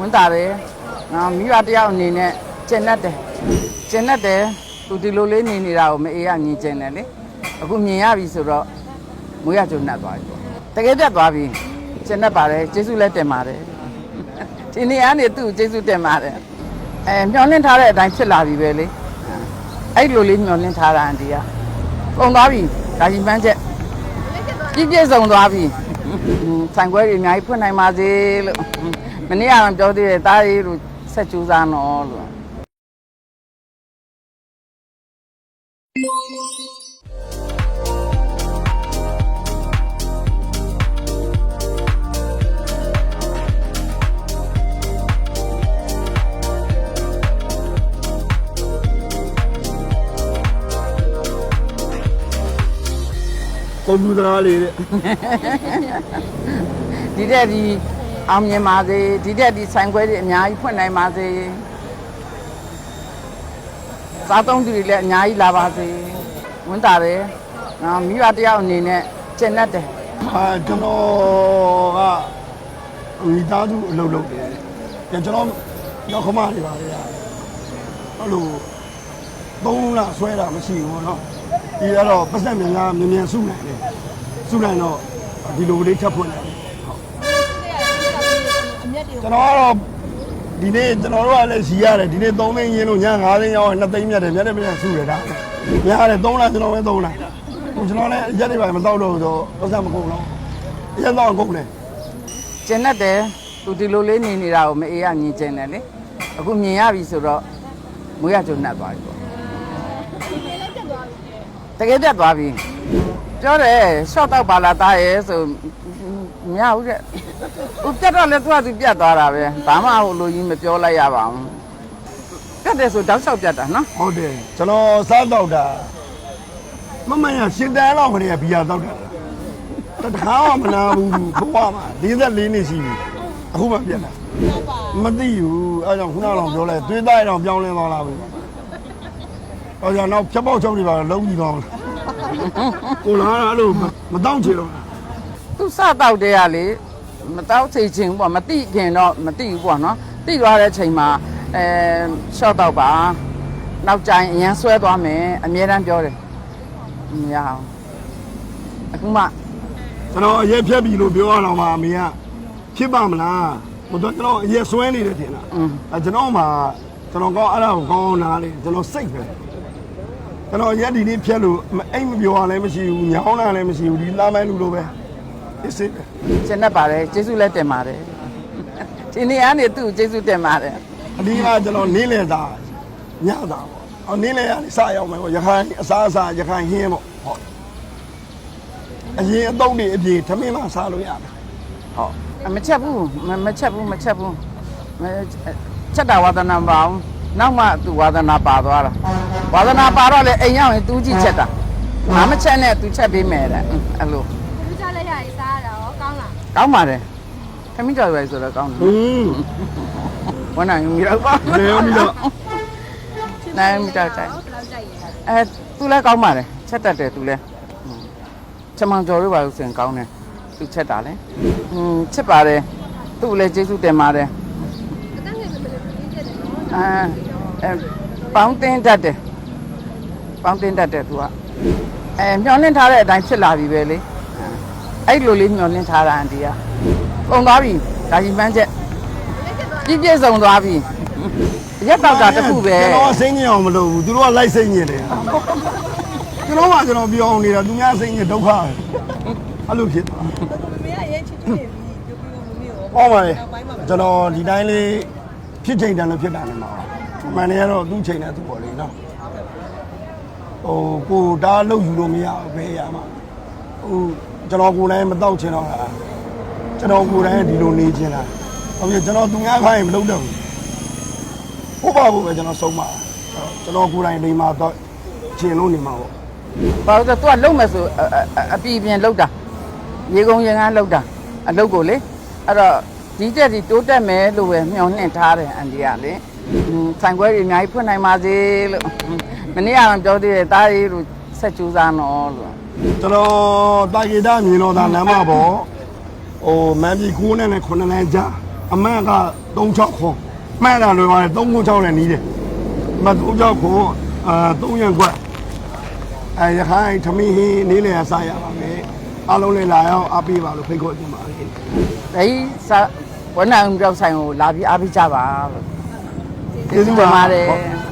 ဝန်တာတယ်နော်မိဘတယောက်အနေနဲ့ကျင်တတ်တယ်ကျင်တတ်တယ်သူဒီလိုလေးနေနေတာကိုမအေးရမြင်ကျင်တယ်လေအခုမြင်ရပြီဆိုတော့မွေးရကြုံနှက်သွားပြီပေါ့တကယ်ပြတ်သွားပြီကျင်တတ်ပါတယ်ကျေးဇူးလည်းတင်ပါတယ်ဒီနေ့ကနေသူ့ကိုကျေးဇူးတင်ပါတယ်အဲမျောလင့်ထားတဲ့အတိုင်းဖြစ်လာပြီပဲလေအဲ့လိုလေးမျောလင့်ထားတာအန်တီကပုံသွားပြီဒါကြီးပန်းချက်ပြည့်ပြည့်စုံသွားပြီ။ဆိုင်ခွဲတွေအများကြီးဖွင့်နိုင်ပါစေလို့ မနေ့ကတော့ပြောသေးတယ်တားရေးလို့ဆက်ကြိုးစားနော်လို့ကွန်ပျူတာလေးတဲ့ဒီတက်ဒီ အောင်မြင်ပါစေဒီတက်ဒီဆိုင်ခွဲတွေအများကြီးဖွင့်နိုင်ပါစေစားသုံးသူတွေလည်းအများကြီးလာပါစေဝန်တာတယ်နော်မိဘတယောက်အနေနဲ့ကျင်တတ်တယ် အာကျွန်တော်ကမိသားစုအလုပ်လုပ်တယ်။ကျွန်တော်ရောက်ခမတွေပါလေ။အဲ့လိုသုံးလဆွဲတာမရှိဘူးเนาะ။ဒီကတော့ပတ်သက်မြန်လားမြန်မြန်စုနိုင်တယ်။စုနိုင်တော့ဒီလိုလေးချက်ဖွင့်တယ်။ဟုတ်။ ကျွန်တော်ကတော့ဒီနေ့ကျွန်တော်တို့ကလည်းစီရတယ်ဒီနေ့3သိန်းရင်းလို့ည9သိန်းရောက်2သိန်းမြတ်တယ်မြတ်တယ်မြတ်စုရတာ။ညရတယ်3လကျွန်တော်ပဲ3လ။ဟိုကျွန်တော်လည်းရက်တွေပါမတော့တော့ဆိုတော့ပတ်သက်မကုန်တော့။ရက်တော့ကုန်တယ်။ကျင်တတ်တယ်သူဒီလိုလေးနေနေတာကိုမအေးရမြင်ကျင်တယ်လေအခုမြင်ရပြီဆိုတော့မွေးရကြုံနှက်သွားပြီပေါ့တကယ်ပြတ်သွားပြီ ပြောတယ်ရှော့တော့ပါလာသားရဲ့ဆိုမရဘူးတဲ့သူပြတ်တော့လည်းသူကသူပြတ်သွားတာပဲဘာမှဟိုလိုကြီးမပြောလိုက်ရပါဘူးပြတ်တယ်ဆိုတောက်လျှောက်ပြတ်တာနော်ဟုတ်တယ်ကျွန်တော်စားတော့တာမမရရှင်တန်းတော့ခရီးဘီယာတော့တာတခါမှမနာဘူးဘဝမှာ44နှစ်ရှိပြီအခုမှပြက်တာမသိဘူးအဲကြောင့်ခုနကတော့ပြောလိုက်သွေးသားရအောင်ပြောင်းလဲသွားလာပြီဟောကြောင့်တော့ဖြတ်ပေါက်ချုံတွေပါလုံးကြီးတော့ ကိုလာအဲ့လိုမတောင့်ချေတော့သူစတော့တဲ့ကလေမတော့စိတ်ချင်းပေါ့မတိခင်တော့မတိဘူးပေါ့နော်တိသွားတဲ့ချိန်မှာအဲရှော့တော့ပါနောက်ကြိုင်အရန်ဆွဲသွားမယ်အမြဲတမ်းပြောတယ်မရအောင်အခုမှကျွန်တော်အရက်ဖြတ်ပြီလို့ပြောရအောင်ပါအမေကဖြစ်ပါမလားဟိုတော့ကျွန်တော်အရက်ဆွဲနေတယ်ထင်တာอืมအဲကျွန်တော်မှကျွန်တော်ကောင်းအဲ့ဒါကိုကောင်းနားလေကျွန်တော်စိတ်ပဲ ကျွန်တော်ရက်ဒီနေ့ဖြတ်လို့မအိမ်မပြောရလည်းမရှိဘူးညောင်းတာလည်းမရှိဘူးဒီလာမိုင်းလူလိုပဲအစ်စစ်ပဲကျင်တတ်ပါတယ်ကျေးဇူးလည်းတင်ပါတယ်ဒီနေ့ကနေသူ့ကိုကျေးဇူးတင်ပါတယ်အဒီကကျွန်တော်နင်းလေသားညတာပေါ့အော်နင်းလေရစရောက်မယ်ပေါ့ရခိုင်အစားအစာရခိုင်ဟင်းပေါ့ဟုတ်အရင်အတော့တွေအပြေထမင်းမှစားလို့ရတယ်ဟုတ်အမချက်ဘူးမမချက်ဘူးမချက်ဘူးမချက်တာဝါသနာမပါဘူးနောက်မှသူဝါသနာပါသွားတာ ဝါသနာပါတော့လေအိမ်ရောက်ရင်သူကြည့်ချက်တာငါမချက်နဲ့သူချက်ပေးမယ်တဲ့အဲ့လိုလူကြလက်ရည်စားရတာရောကောင်းလားကောင်းပါတယ်ခမင်းကြော်ရွယ်ဆိုတော့ကောင်းတယ်ဟင်းဝန်နိုင်မီတော့ပါလေယောမီတော့နိုင်မီတော့တိုင်ဘယ်လောက်ကြိုက်ရလဲအဲသူလည်းကောင်းပါတယ်ချက်တတ်တယ်သူလည်းချက်မှန်ကြော်လို့ပါလို့ဆိုရင်ကောင်းတယ်သူချက်တာလေอืมချက်ပါတယ်သူ့လည်းကျေးဇူးတင်ပါတယ်အတန်းငယ်ပဲပြင်းပြတယ်နော်အဲအဲပေါင်းတင်းတတ်တယ် ပေါင်းတင်းတတ်တယ်သူကအဲမျောလင့်ထားတဲ့အတိုင်းဖြစ်လာပြီပဲလေအဲ့လိုလေးမျောလင့်ထားတာအန်တီကပုံသွားပြီဒါကြီးပန်းချက်ပြည့်ပြည့်စုံသွားပြီရက်တော့တာတစ်ခုပဲကျွန်တော်စိတ်ညစ်အောင်မလုပ်ဘူးသူတို့ကလိုက်စိတ်ညစ်တယ်ကျွန်တော်ကကျွန်တော်ပြောအောင်နေတာသူများစိတ်ညစ်ဒုက္ခပဲအဲ့လိုဖြစ်သွားမမေကရဲချစ်ချစ်နေပြီပြုတ်ပြီးတော့မမေရောဟောပါလေကျွန်တော်ဒီတိုင်းလေးဖြစ်ချိန်တန်လို့ဖြစ်တာနေမှာပါမှန်တယ်ကတော့သူ့ချိန်နဲ့သူ့ပေါ်လေနော် ဟိုကိုတားလို့ယူလို့မရဘူးဘယ်ရမှာဟိုကျွန်တော်ကိုယ်တိုင်မတော့ချင်တော့တာကျွန်တော်ကိုယ်တိုင်ဒီလိုနေချင်တာဟုတ်ပြီကျွန်တော်သူများခိုင်းမလုပ်တော့ဘူးဟုတ်ပါဘူးပဲကျွန်တော်ဆုံးပါကျွန်တော်ကိုယ်တိုင်နေမှာတော့ချင်လို့နေမှာပေါ့ဘာလို့လဲသူကလုံမယ်ဆိုအအအပြည်ပြင်လုံတာရေကုန်ရေငန်းလုံတာအလုပ်ကိုလေအဲ့တော့ဒီတက်ဒီတိုးတက်မယ်လို့ပဲမျှော်လင့်ထားတယ်အန်ဒီကလေอืมဆိုင်ခွဲတွေအများကြီးဖွင့်နိုင်ပါစေလို့ မနေ့ကတော့ပြောသေးတယ်တားရေးလို့ဆက်ကြိုးစားနော်လို့ကျွန်တော်တာဂီတာမြင်တော့ဒါလမ်းမပေါ့ဟိုမန်ပြီ9နဲ့9နဲ့ကြားအမှန်က36ခွန်မှန်တာလွယ်ပါတယ်3ခွန်6လည်းနီးတယ်အမှန်36ခွန်အာ3ရန်ခွက်အဲရခိုင်သမီးဟင်းနေလေစားရပါမယ်အားလုံးလည်းလာရောက်အားပေးပါလို့ဖိတ်ခေါ်ချင်ပါတယ်ဒါကြီးစာဝနံပြောက်ဆိုင်ကိုလာပြီးအားပေးကြပါလို့ကျေးဇူးတင်ပါပါတယ်ဟုတ်